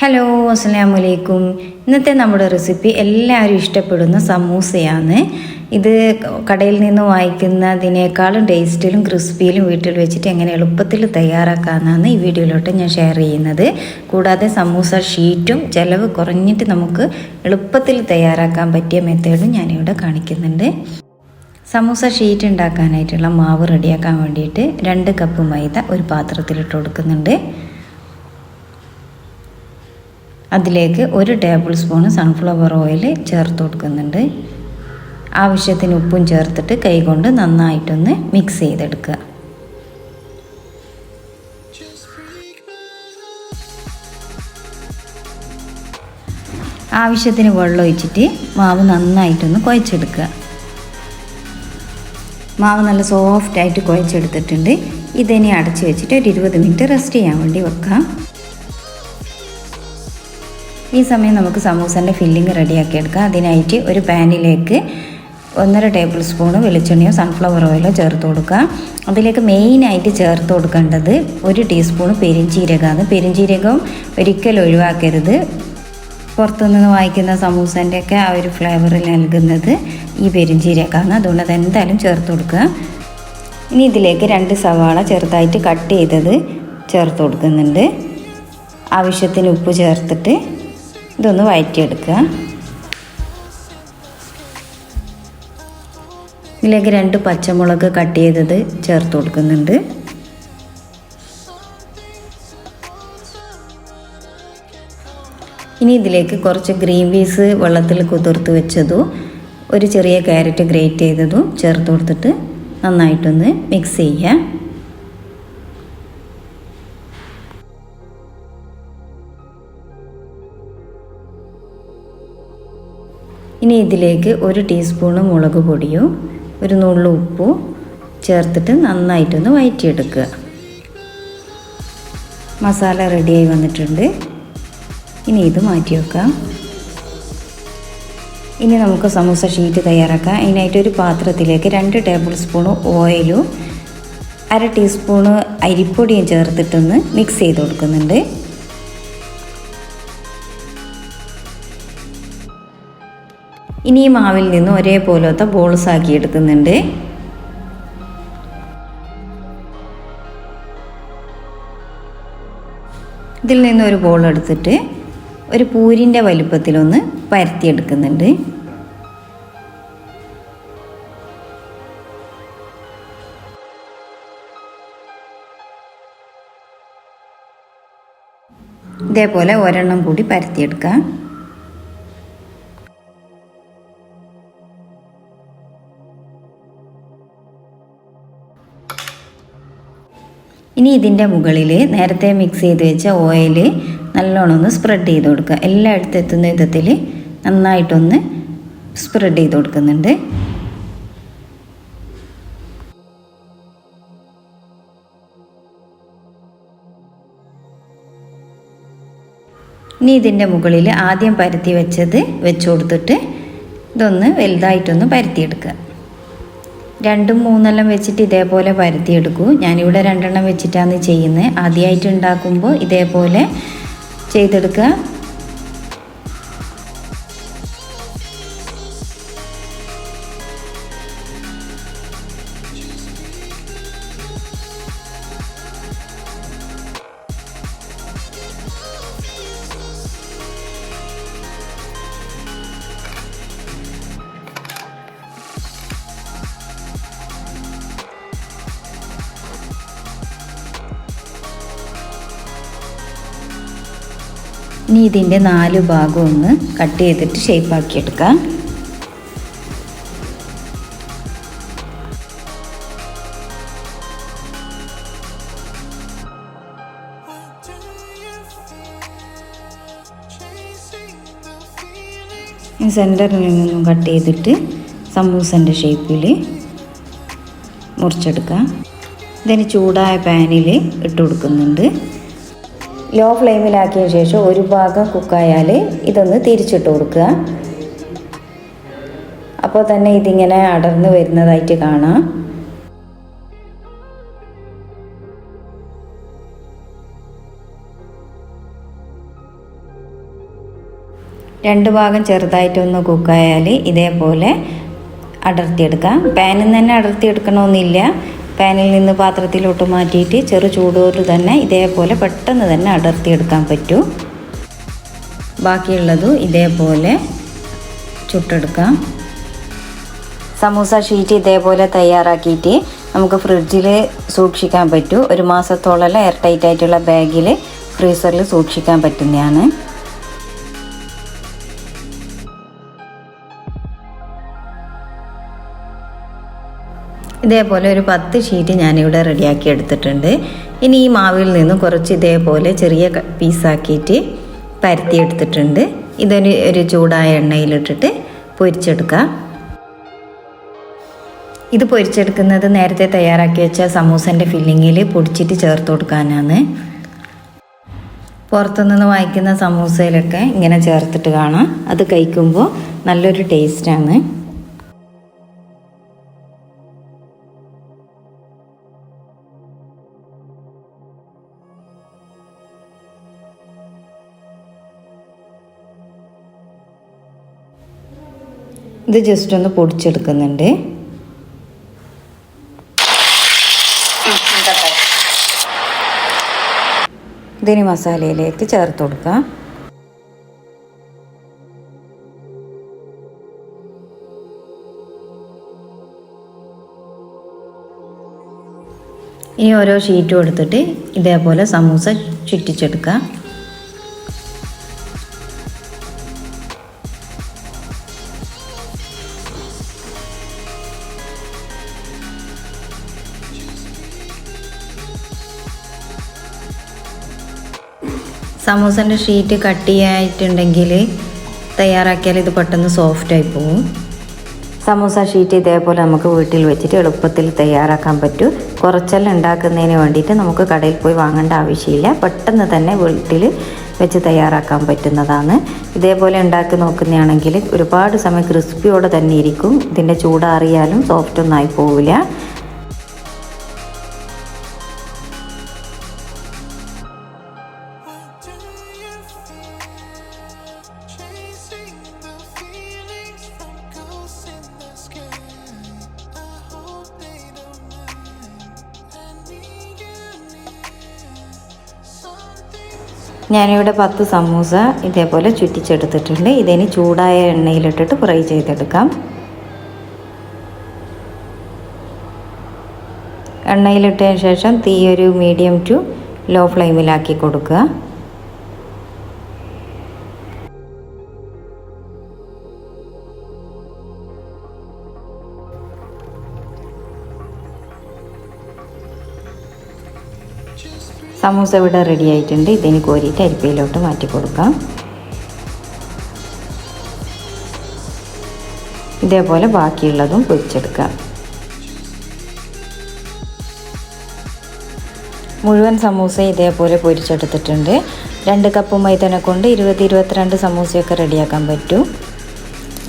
Hello അസ്സാം വലൈക്കും ഇന്നത്തെ നമ്മുടെ റെസിപ്പി എല്ലാവരും ഇഷ്ടപ്പെടുന്ന സമൂസയാണ്. ഇത് കടയിൽ നിന്ന് വാങ്ങിക്കുന്നതിനേക്കാളും ടേസ്റ്റിലും ക്രിസ്പിയിലും വീട്ടിൽ വെച്ചിട്ട് എങ്ങനെ എളുപ്പത്തിൽ തയ്യാറാക്കാമെന്നാണ് ഈ വീഡിയോയിലോട്ട് ഞാൻ ഷെയർ ചെയ്യുന്നത്. കൂടാതെ സമൂസ ഷീറ്റും ചിലവ് കുറഞ്ഞിട്ട് നമുക്ക് എളുപ്പത്തിൽ തയ്യാറാക്കാൻ പറ്റിയ മെത്തേഡും ഞാനിവിടെ കാണിക്കുന്നുണ്ട്. സമൂസ ഷീറ്റ് ഉണ്ടാക്കാനായിട്ടുള്ള മാവ് റെഡിയാക്കാൻ വേണ്ടിയിട്ട് രണ്ട് കപ്പ് മൈദ ഒരു പാത്രത്തിലിട്ട് കൊടുക്കുന്നുണ്ട്. അതിലേക്ക് ഒരു ടേബിൾ സ്പൂൺ സൺഫ്ലവർ ഓയിൽ ചേർത്ത് കൊടുക്കുന്നുണ്ട്. ആവശ്യത്തിന് ഉപ്പും ചേർത്തിട്ട് കൈകൊണ്ട് നന്നായിട്ടൊന്ന് മിക്സ് ചെയ്തെടുക്കുക. ആവശ്യത്തിന് വെള്ളം ഒഴിച്ചിട്ട് മാവ് നന്നായിട്ടൊന്ന് കുഴച്ചെടുക്കുക. മാവ് നല്ല സോഫ്റ്റായിട്ട് കുഴച്ചെടുത്തിട്ടുണ്ട്. ഇതിനെ അടച്ചു വെച്ചിട്ട് ഒരു ഇരുപത് മിനിറ്റ് റെസ്റ്റ് ചെയ്യാൻ വേണ്ടി വെക്കാം. ഈ സമയം നമുക്ക് സമൂസന്റെ ഫില്ലിംഗ് റെഡിയാക്കി എടുക്കാം അതിനായിട്ട് ഒരു പാനിലേക്ക് ഒന്നര ടേബിൾ സ്പൂണ് വെളിച്ചെണ്ണയോ സൺഫ്ലവർ ഓയിലോ ചേർത്ത് കൊടുക്കുക അതിലേക്ക് മെയിനായിട്ട് ചേർത്ത് കൊടുക്കേണ്ടത് ഒരു ടീസ്പൂൺ പെരിഞ്ചീരകമാണ് പെരിഞ്ചീരകം ഒരിക്കലും ഒഴിവാക്കരുത്. പുറത്തുനിന്ന് വാങ്ങിക്കുന്ന സമൂസന്റെ ഒക്കെ ആ ഒരു ഫ്ലേവർ നൽകുന്നത് ഈ പെരിഞ്ചീരകമാണ് അതുകൊണ്ട് അത് എന്തായാലും ചേർത്ത് കൊടുക്കുക. ഇനി ഇതിലേക്ക് രണ്ട് സവാള ചെറുതായിട്ട് കട്ട് ചെയ്തത് ചേർത്ത് കൊടുക്കുന്നുണ്ട്. ആവശ്യത്തിന് ഉപ്പ് ചേർത്തിട്ട് ഇതൊന്ന് വഴറ്റിയെടുക്കുക ഇതിലേക്ക് രണ്ട് പച്ചമുളക് കട്ട് ചെയ്തത് ചേർത്ത് കൊടുക്കുന്നുണ്ട്. ഇനി ഇതിലേക്ക് കുറച്ച് ഗ്രീൻ പീസ് വെള്ളത്തിൽ കുതിർത്ത് വെച്ചതും ഒരു ചെറിയ ക്യാരറ്റ് ഗ്രേറ്റ് ചെയ്തതും ചേർത്ത് കൊടുത്തിട്ട് നന്നായിട്ടൊന്ന് മിക്സ് ചെയ്യുക. ഇനി ഇതിലേക്ക് ഒരു ടീസ്പൂണ് മുളക് പൊടിയും ഒരു നുള്ളു ഉപ്പും ചേർത്തിട്ട് നന്നായിട്ടൊന്ന് വയറ്റിയെടുക്കുക. മസാല റെഡിയായി വന്നിട്ടുണ്ട്. ഇനി ഇത് മാറ്റി വെക്കാം. ഇനി നമുക്ക് സമൂസ ഷീറ്റ് തയ്യാറാക്കാം. അതിനായിട്ട് ഒരു പാത്രത്തിലേക്ക് രണ്ട് ടേബിൾ സ്പൂൺ ഓയിലും അര ടീസ്പൂണ് അരിപ്പൊടിയും ചേർത്തിട്ടൊന്ന് മിക്സ് ചെയ്ത് കൊടുക്കുന്നുണ്ട്. ഇനി ഈ മാവിൽ നിന്ന് ഒരേപോലത്തെ ബോൾസ് ആക്കി എടുക്കുന്നുണ്ട്. ഇതിൽ നിന്ന് ഒരു ബോൾ എടുത്തിട്ട് ഒരു പൂരിന്റെ വലിപ്പത്തിലൊന്ന് പരത്തിയെടുക്കുന്നുണ്ട്. ഇതേപോലെ ഒരെണ്ണം കൂടി പരത്തിയെടുക്കാം. ഇനി ഇതിന്റെ മുകളിൽ നേരത്തെ മിക്സ് ചെയ്ത് വെച്ച ഓയിൽ നല്ലോണം ഒന്ന് സ്പ്രെഡ് ചെയ്ത് കൊടുക്കുക. എല്ലായിടത്തും എത്തുന്ന വിധത്തിൽ നന്നായിട്ടൊന്ന് സ്പ്രെഡ് ചെയ്ത് കൊടുക്കുന്നുണ്ട്. ഇനി ഇതിന്റെ മുകളിൽ ആദ്യം പരത്തി വെച്ചത് വെച്ച് കൊടുത്തിട്ട് ഇതൊന്ന് വലുതായിട്ടൊന്ന് പരത്തിയെടുക്കുക. രണ്ടും മൂന്നെല്ലാം വെച്ചിട്ട് ഇതേപോലെ പരത്തിയെടുക്കൂ ഞാനിവിടെ രണ്ടെണ്ണം വെച്ചിട്ടാണ് ചെയ്യുന്നത്. ആദ്യമായിട്ട് ഉണ്ടാക്കുമ്പോൾ ഇതേപോലെ ചെയ്തെടുക്കുക. ഇനി ഇതിന്റെ നാല് ഭാഗം ഒന്ന് കട്ട് ചെയ്തിട്ട് ഷേപ്പാക്കി എടുക്കാം. സെന്ററിൽ നിന്നും കട്ട് ചെയ്തിട്ട് സമൂസന്റെ ഷേപ്പിൽ മുറിച്ചെടുക്കാം. ഇതിന് ചൂടായ പാനിൽ ഇട്ട് കൊടുക്കുന്നുണ്ട്. ലോ ഫ്ലെയിമിലാക്കിയ ശേഷം ഒരു ഭാഗം കുക്കായാൽ ഇതൊന്ന് തിരിച്ചിട്ട് കൊടുക്കുക. അപ്പോൾ തന്നെ ഇതിങ്ങനെ അടർന്നു വരുന്നതായിട്ട് കാണാം. രണ്ട് ഭാഗം ചെറുതായിട്ടൊന്ന് കുക്കായാൽ ഇതേപോലെ അടർത്തിയെടുക്കാം. പാനിൽ നിന്ന് തന്നെ അടർത്തിയെടുക്കണമെന്നില്ല. പാനിൽ നിന്ന് പാത്രത്തിലോട്ട് മാറ്റിയിട്ട് ചെറു ചൂടോട് തന്നെ ഇതേപോലെ പെട്ടെന്ന് തന്നെ അടർത്തിയെടുക്കാൻ പറ്റൂ. ബാക്കിയുള്ളതും ഇതേപോലെ ചുട്ടെടുക്കാം. സമൂസ ഷീറ്റ് ഇതേപോലെ തയ്യാറാക്കിയിട്ട് നമുക്ക് ഫ്രിഡ്ജിൽ സൂക്ഷിക്കാൻ പറ്റൂ. ഒരു മാസത്തോളം എയർ ടൈറ്റ് ആയിട്ടുള്ള ബാഗിൽ ഫ്രീസറിൽ സൂക്ഷിക്കാൻ പറ്റുന്നതാണ്. ഇതേപോലെ ഒരു പത്ത് ഷീറ്റ് ഞാനിവിടെ റെഡിയാക്കി എടുത്തിട്ടുണ്ട്. ഇനി ഈ മാവിൽ നിന്ന് കുറച്ച് ഇതേപോലെ ചെറിയ പീസാക്കിയിട്ട് പരത്തി എടുത്തിട്ടുണ്ട്. ഇതൊരു ഒരു ചൂടായ എണ്ണയിലിട്ടിട്ട് പൊരിച്ചെടുക്കുക ഇത് പൊരിച്ചെടുക്കുന്നത് നേരത്തെ തയ്യാറാക്കി വെച്ച സമൂസന്റെ ഫില്ലിങ്ങിൽ പൊടിച്ചിട്ട് ചേർത്ത് കൊടുക്കാനാണ്. പുറത്തുനിന്ന് വാങ്ങിക്കുന്ന സമൂസയിലൊക്കെ ഇങ്ങനെ ചേർത്തിട്ട് കാണാം. അത് കഴിക്കുമ്പോൾ നല്ലൊരു ടേസ്റ്റാണ് ഇത് ജസ്റ്റ് ഒന്ന് പൊടിച്ചെടുക്കുന്നുണ്ട്. ഇതിന് മസാലയിലേക്ക് ചേർത്ത് കൊടുക്കുക. ഇനി ഓരോ ഷീറ്റും എടുത്തിട്ട് ഇതേപോലെ സമൂസ ചുറ്റിച്ചെടുക്കാം സമൂസന്റെ ഷീറ്റ് കട്ടിയായിട്ടുണ്ടെങ്കിൽ തയ്യാറാക്കിയാൽ ഇത് പെട്ടെന്ന് സോഫ്റ്റായി പോകും സമൂസ ഷീറ്റ് ഇതേപോലെ നമുക്ക് വീട്ടിൽ വെച്ചിട്ട് എളുപ്പത്തിൽ തയ്യാറാക്കാൻ പറ്റും. കുറച്ചെല്ലാം ഉണ്ടാക്കുന്നതിന് വേണ്ടിയിട്ട് നമുക്ക് കടയിൽ പോയി വാങ്ങേണ്ട ആവശ്യമില്ല. പെട്ടെന്ന് തന്നെ വീട്ടിൽ വെച്ച് തയ്യാറാക്കാൻ പറ്റുന്നതാണ്. ഇതേപോലെ ഉണ്ടാക്കി നോക്കുന്നതാണെങ്കിൽ ഒരുപാട് സമയം ക്രിസ്പിയോടെ തന്നെ ഇരിക്കും. ഇതിന്റെ ചൂടാറിയാലും സോഫ്റ്റ് ഒന്നായി പോവില്ല. ഞാനിവിടെ പത്ത് സമൂസ ഇതേപോലെ ചുറ്റിച്ചെടുത്തിട്ടുണ്ട്. ഇതിന് ചൂടായ എണ്ണയിലിട്ടിട്ട് ഫ്രൈ ചെയ്തെടുക്കാം. എണ്ണയിലിട്ടതിന് ശേഷം തീ ഒരു മീഡിയം ടു ലോ ഫ്ലെയിമിലാക്കി കൊടുക്കുക. സമൂസ ഇവിടെ റെഡി ആയിട്ടുണ്ട്. ഇതിന് കോരിയിട്ട് അരിപ്പയിലോട്ട് മാറ്റി കൊടുക്കാം. ഇതേപോലെ ബാക്കിയുള്ളതും പൊരിച്ചെടുക്കാം. മുഴുവൻ സമൂസ ഇതേപോലെ പൊരിച്ചെടുത്തിട്ടുണ്ട്. രണ്ട് കപ്പ് മൈതന കൊണ്ട് ഇരുപത് ഇരുപത്തിരണ്ട് സമൂസയൊക്കെ റെഡിയാക്കാൻ പറ്റും.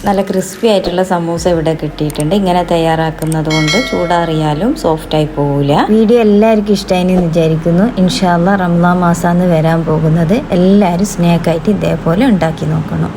നല്ല ക്രിസ്പി ആയിട്ടുള്ള സമൂസ ഇവിടെ കിട്ടിയിട്ടുണ്ട്. ഇങ്ങനെ തയ്യാറാക്കുന്നത് കൊണ്ട് ചൂടാറിയാലും സോഫ്റ്റായി പോവില്ല വീഡിയോ എല്ലാവർക്കും ഇഷ്ടമായി എന്ന് വിചാരിക്കുന്നു. ഇൻഷാല്ല റംലാ മാസാന്ന് വരാൻ പോകുന്നത് എല്ലാവരും സ്നേക്കായിട്ട് ഇതേപോലെ ഉണ്ടാക്കി നോക്കണം.